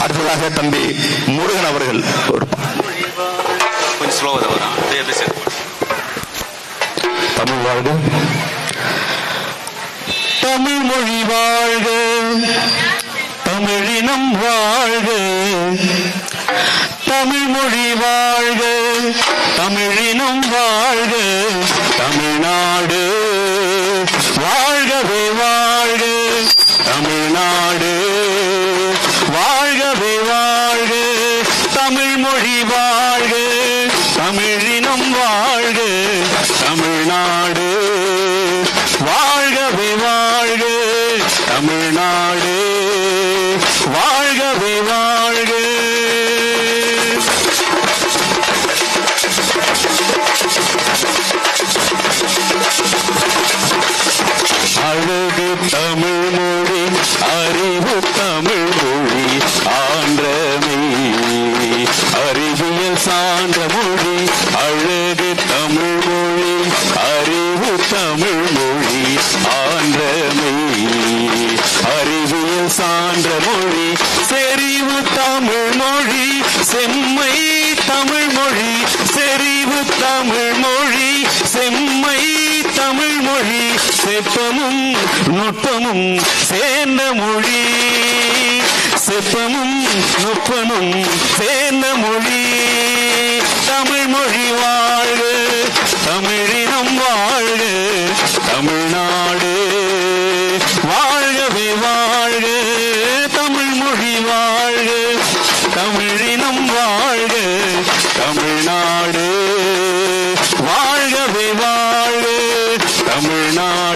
அடுத்ததாக தம்பி முருகன் அவர்கள் தமிழ் வாழ்க. தமிழ் மொழி வாழ்க. தமிழினம் வாழ்க. தமிழ் மொழி வாழ்க. தமிழினம் வாழ்க. மொழி வாழ்க தமிழினம் வாழ்க தமிழ்நாடு வாழ்கவே வாழ்க தமிழ்நாடு வாழ்கவே வாழ்க அழகு தமிழ் தமிழ் மொழி ஆன்றமை அறிவியல் சான்ற மொழி செறிவு தமிழ் மொழி செம்மை தமிழ் மொழி செறிவு தமிழ் மொழி செம்மை தமிழ் மொழி செப்பமும் நுட்பமும் சேர்ந்த மொழி செப்பமும் நுட்பமும் சேர்ந்த மொழி வாழ்க தமிழ்நாடு. வாழ்கவே வாழ்க தமிழ்நாடு.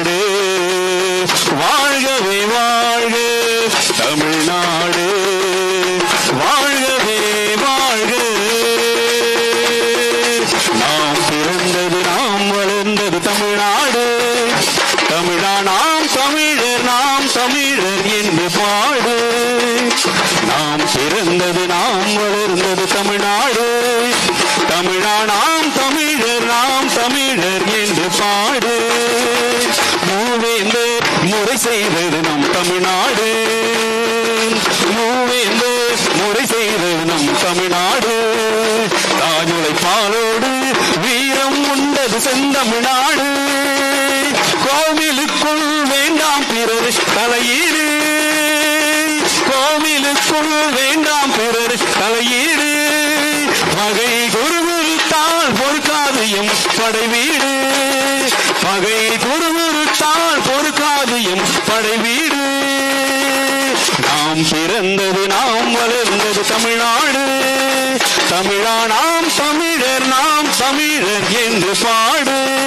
தமிழர் நாம் தமிழர் என்று பாடு. நாம் பிறந்தது நாம் வளர்ந்தது தமிழ்நாடு. தமிழா நாம் தமிழர் நாம் தமிழர் என்று பாடு. மூவேந்து முறை செய்தது நம் தமிழ்நாடு. மூவேந்து முறை செய்தது நம் தமிழ்நாடு. தாஜுலை பாலோடு வீரம் உண்டது செந்தமிழ்நாடு கோவிலுக்குள் வேண்டாம் பிறர் தலையீடு. கோவிலுக்குள் வேண்டாம் பிறர் தலையீடு. பகை குருகுருத்தால் பொறுக்காது எம் படை பகை குருகுருத்தால் பொறுக்காது எம் படை நாம் பிறந்தது நாம் வளர்ந்தது தமிழ்நாடு. தமிழா நாம் தமிழர் நாம் தமிழர் என்று பாடு.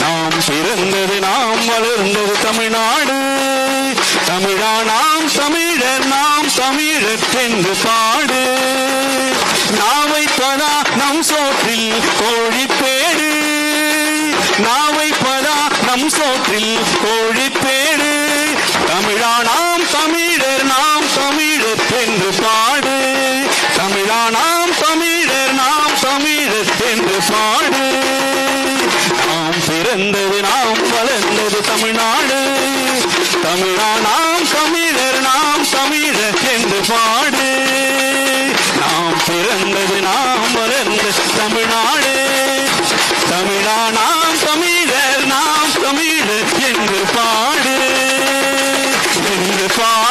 நாம் பிறந்தது நாம் வளர்ந்தது தமிழ்நாடு. தமிழா நாம் தமிழர் நாம் தமிழர் என்று பாடு. நாவை பதா நம் சோற்றில் கோழிப்பேடு நாவை பதா நம் சோற்றில் கோழிப்பேடு தமிழா நாம் தமிழர் நாம் தமிழர் என்று பாடு. தமிழா நாம் தமிழர் நாம் தமிழர் என்று பாடு. நாம் பிறந்தது நாம் வளர்ந்தது தமிழ்நாடு. தமிழா நாம் far.